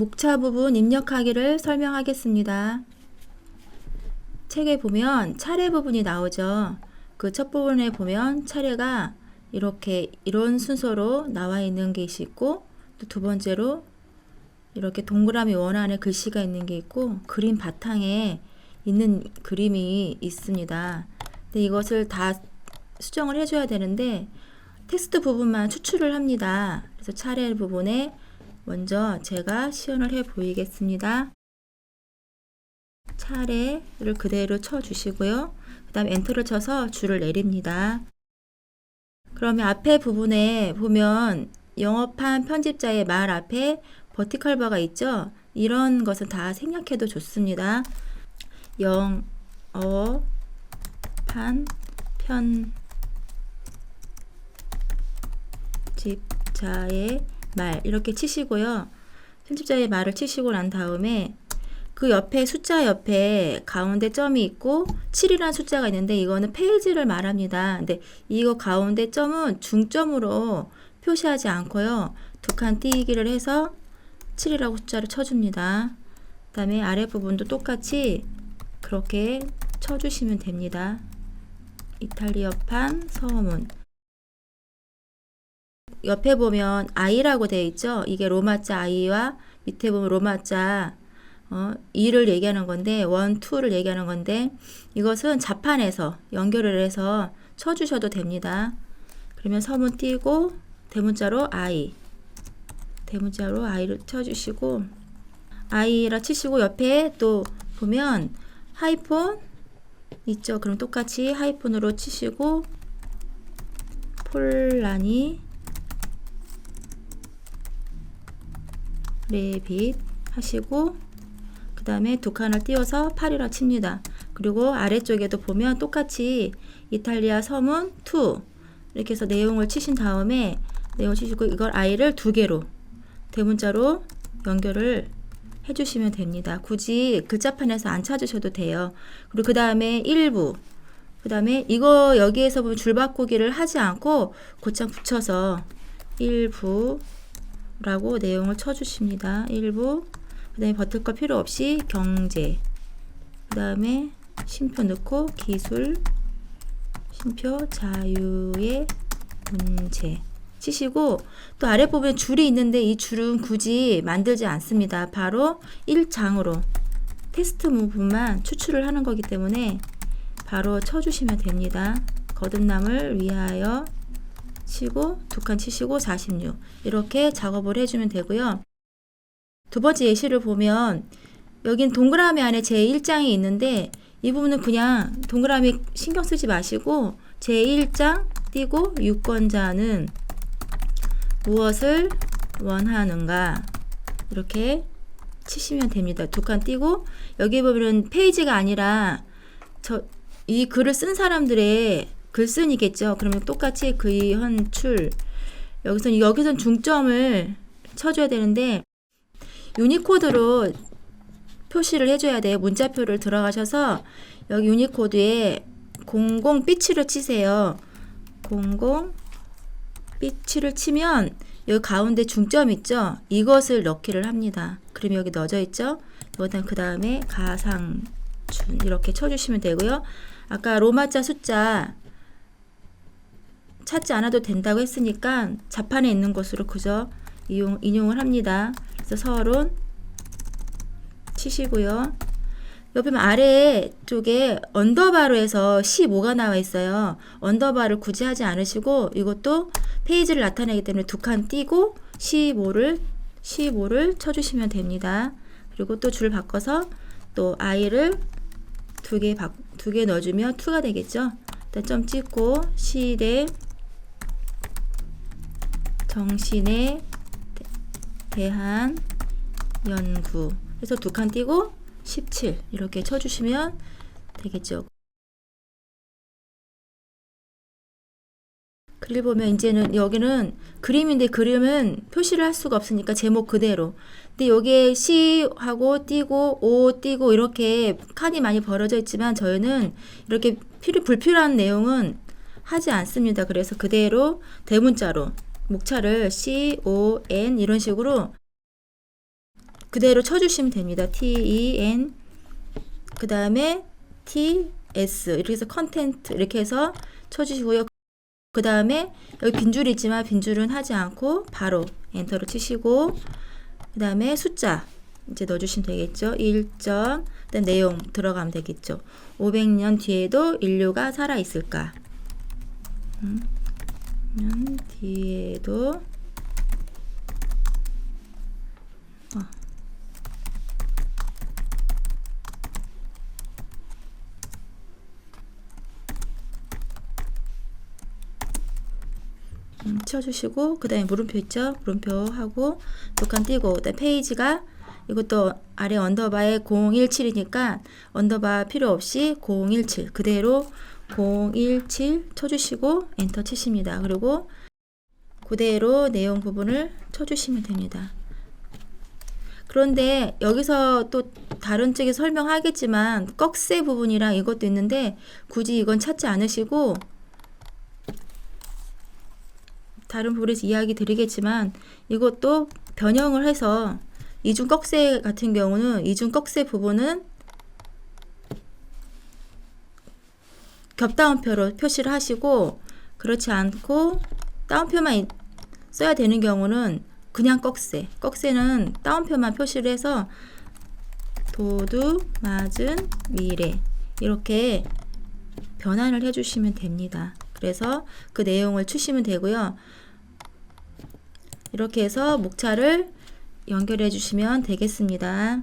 목차 부분 입력하기를 설명하겠습니다. 책에 보면 차례 부분이 나오죠. 그 첫 부분에 보면 차례가 이렇게 이런 순서로 나와 있는 게 있고 또 두 번째로 이렇게 동그라미 원 안에 글씨가 있는 게 있고 그림 바탕에 있는 그림이 있습니다. 근데 이것을 다 수정을 해줘야 되는데 텍스트 부분만 추출을 합니다. 그래서 차례 부분에 먼저 제가 시연을 해 보이겠습니다. 차례를 그대로 쳐 주시고요. 그 다음 엔터를 쳐서 줄을 내립니다. 그러면 앞에 부분에 보면 영업한 편집자의 말 앞에 버티컬 바가 있죠? 이런 것은 다 생략해도 좋습니다. 영업한 편집자의 말 이렇게 치시고요. 편집자의 말을 치시고 난 다음에 그 옆에 숫자 옆에 가운데 점이 있고 7이라는 숫자가 있는데 이거는 페이지를 말합니다. 근데 이거 가운데 점은 중점으로 표시하지 않고요. 두 칸 띄기를 해서 7이라고 숫자를 쳐줍니다. 그 다음에 아랫부분도 똑같이 그렇게 쳐주시면 됩니다. 이탈리아판 서문 옆에 보면 I라고 되어 있죠. 이게 로마자 I와 밑에 보면 로마자 어, 2를 얘기하는 건데 1, 2를 얘기하는 건데 이것은 자판에서 연결을 해서 쳐주셔도 됩니다. 그러면 서문 띄고 대문자로 I 대문자로 I를 쳐주시고 I라 치시고 옆에 또 보면 하이폰 있죠. 그럼 똑같이 하이폰으로 치시고 폴라니 레빗 하시고 그 다음에 두 칸을 띄워서 8이라 칩니다. 그리고 아래쪽에도 보면 똑같이 이탈리아 서문 2 이렇게 해서 내용을 치신 다음에 내용 치시고 이걸 i를 두 개로 대문자로 연결을 해주시면 됩니다. 굳이 글자판에서 안 찾으셔도 돼요. 그리고 그 다음에 1부 그 다음에 이거 여기에서 보면 줄바꾸기를 하지 않고 곧장 붙여서 1부 라고 내용을 쳐주십니다. 1부 그 다음에 버틸 거 필요 없이 경제 그 다음에 쉼표 넣고 기술 쉼표 자유의 문제 치시고 또 아랫부분에 줄이 있는데 이 줄은 굳이 만들지 않습니다. 바로 1장으로 테스트 부분만 추출을 하는 거기 때문에 바로 쳐주시면 됩니다. 거듭남을 위하여 치고 두 칸 치시고 46 이렇게 작업을 해주면 되고요. 두 번째 예시를 보면 여긴 동그라미 안에 제1장이 있는데 이 부분은 그냥 동그라미 신경 쓰지 마시고 제1장 띄고 유권자는 무엇을 원하는가 이렇게 치시면 됩니다. 두 칸 띄고 여기 보면 페이지가 아니라 저 이 글을 쓴 사람들의 글쓴이겠죠. 그러면 똑같이 그의 헌출 여기서 여기선 중점을 쳐줘야 되는데 유니코드로 표시를 해줘야 돼요. 문자표를 들어가셔서 여기 유니코드에 00 삐치를 치세요. 00 삐치를 치면 여기 가운데 중점 있죠? 이것을 넣기를 합니다. 그럼 여기 넣어져 있죠? 이거는 그 다음에 가상준 이렇게 쳐주시면 되고요. 아까 로마자 숫자 찾지 않아도 된다고 했으니까 자판에 있는 것으로 그저 이용, 인용을 합니다. 그래서 서론 치시고요. 보면 아래 쪽에 언더바로 해서 15가 나와 있어요. 언더바를 굳이 하지 않으시고 이것도 페이지를 나타내기 때문에 두 칸 띄고 15를 15를 쳐주시면 됩니다. 그리고 또 줄 바꿔서 또 i를 두개 두개 넣어주면 2가 되겠죠. 일단 점 찍고 시대 정신에 대한 연구 해서 두 칸 띄고 17 이렇게 쳐주시면 되겠죠. 글을 보면 이제는 여기는 그림인데 그림은 표시를 할 수가 없으니까 제목 그대로. 근데 여기에 시하고 띄고 오 띄고 이렇게 칸이 많이 벌어져 있지만 저희는 이렇게 필요 불필요한 내용은 하지 않습니다. 그래서 그대로 대문자로 목차를 C O N 이런 식으로 그대로 쳐주시면 됩니다. T, E, N 그 다음에 T, S 이렇게 해서 컨텐트 이렇게 해서 쳐주시고요. 그 다음에 여기 빈줄이 있지만 빈줄은 하지 않고 바로 엔터를 치시고 그 다음에 숫자 이제 넣어주시면 되겠죠. 1점 그다음 내용 들어가면 되겠죠. 500년 뒤에도 인류가 살아 있을까? 음, 년 뒤에도 어. 음, 쳐주시고 그 다음에 물음표 있죠 물음표 하고 독한 띄고 그다음 페이지가 이것도 아래 언더바에 017이니까 언더바 필요 없이 017 그대로 017 쳐주시고 엔터 치십니다. 그리고 그대로 내용 부분을 쳐주시면 됩니다. 그런데 여기서 또 다른 쪽에 설명하겠지만 꺽쇠 부분이랑 이것도 있는데 굳이 이건 찾지 않으시고 다른 부분에서 이야기 드리겠지만 이것도 변형을 해서 이중 꺽쇠 같은 경우는 이중 꺽쇠 부분은 겹다운표로 표시를 하시고 그렇지 않고 다운표만 이- 써야 되는 경우는 그냥 꺽쇠 꺽쇠는 다운표만 표시를 해서 도둑 맞은 미래 이렇게 변환을 해주시면 됩니다. 그래서 그 내용을 추시면 되고요. 이렇게 해서 목차를 연결해 주시면 되겠습니다.